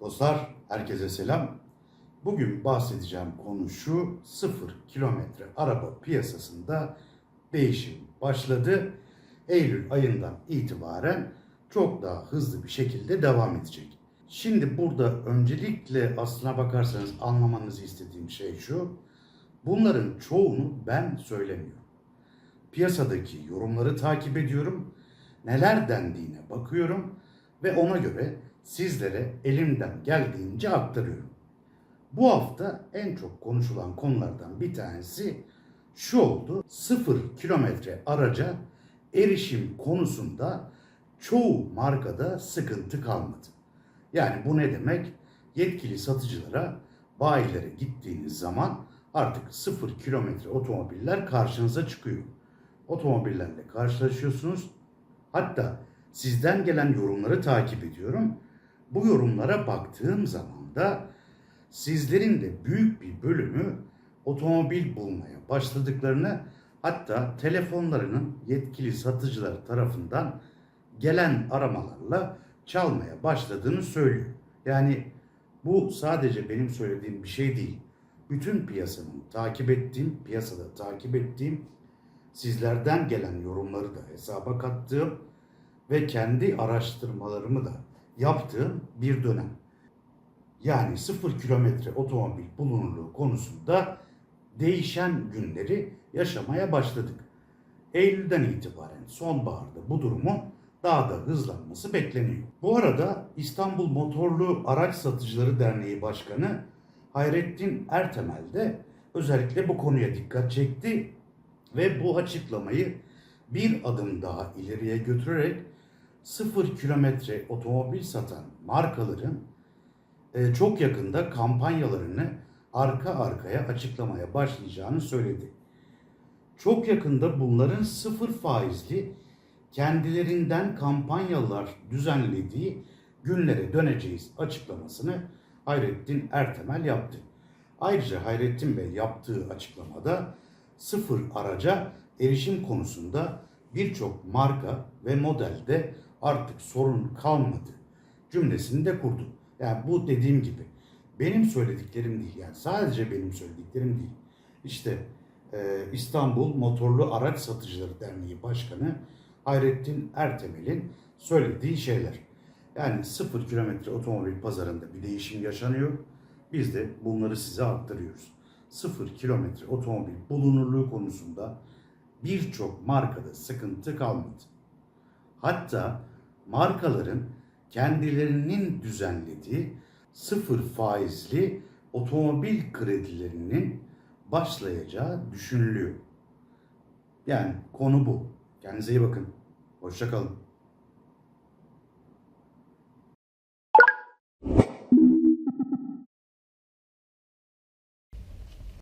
Dostlar, herkese selam. Bugün bahsedeceğim konu şu, 0 kilometre araba piyasasında değişim başladı. Eylül ayından itibaren çok daha hızlı bir şekilde devam edecek. Şimdi burada öncelikle aslına bakarsanız anlamanızı istediğim şey şu. Bunların çoğunu ben söylemiyorum. Piyasadaki yorumları takip ediyorum. Neler dendiğine bakıyorum ve ona göre sizlere elimden geldiğince aktarıyorum. Bu hafta en çok konuşulan konulardan bir tanesi şu oldu. 0 kilometre araca erişim konusunda çoğu markada sıkıntı kalmadı. Yani bu ne demek? Yetkili satıcılara, bayilere gittiğiniz zaman artık 0 kilometre otomobiller karşınıza çıkıyor. Otomobillerle karşılaşıyorsunuz. Hatta sizden gelen yorumları takip ediyorum. Bu yorumlara baktığım zaman da sizlerin de büyük bir bölümü otomobil bulmaya başladıklarını hatta telefonlarının yetkili satıcılar tarafından gelen aramalarla çalmaya başladığını söylüyor. Yani bu sadece benim söylediğim bir şey değil. Bütün piyasanın takip ettiğim, piyasada takip ettiğim, sizlerden gelen yorumları da hesaba kattığım ve kendi araştırmalarımı da yaptığım bir dönem. Yani 0 kilometre otomobil bulunurluğu konusunda değişen günleri yaşamaya başladık. Eylül'den itibaren sonbaharda bu durumun daha da hızlanması bekleniyor. Bu arada İstanbul Motorlu Araç Satıcıları Derneği Başkanı Hayrettin Ertemel de özellikle bu konuya dikkat çekti ve bu açıklamayı bir adım daha ileriye götürerek 0 kilometre otomobil satan markaların e, çok yakında kampanyalarını arka arkaya açıklamaya başlayacağını söyledi. Çok yakında bunların sıfır faizli kendilerinden kampanyalar düzenlediği günlere döneceğiz açıklamasını Hayrettin Ertemel yaptı. Ayrıca Hayrettin Bey yaptığı açıklamada sıfır araca erişim konusunda birçok marka ve modelde artık sorun kalmadı cümlesini de kurdu. Yani bu dediğim gibi benim söylediklerim değil yani sadece benim söylediklerim değil. İşte e, İstanbul Motorlu Araç Satıcıları Derneği Başkanı Hayrettin Ertemel'in söylediği şeyler. Yani sıfır kilometre otomobil pazarında bir değişim yaşanıyor. Biz de bunları size aktarıyoruz. Sıfır kilometre otomobil bulunurluğu konusunda birçok markada sıkıntı kalmadı. Hatta markaların kendilerinin düzenlediği sıfır faizli otomobil kredilerinin başlayacağı düşünülüyor. Yani konu bu. Kendinize iyi bakın. Hoşçakalın.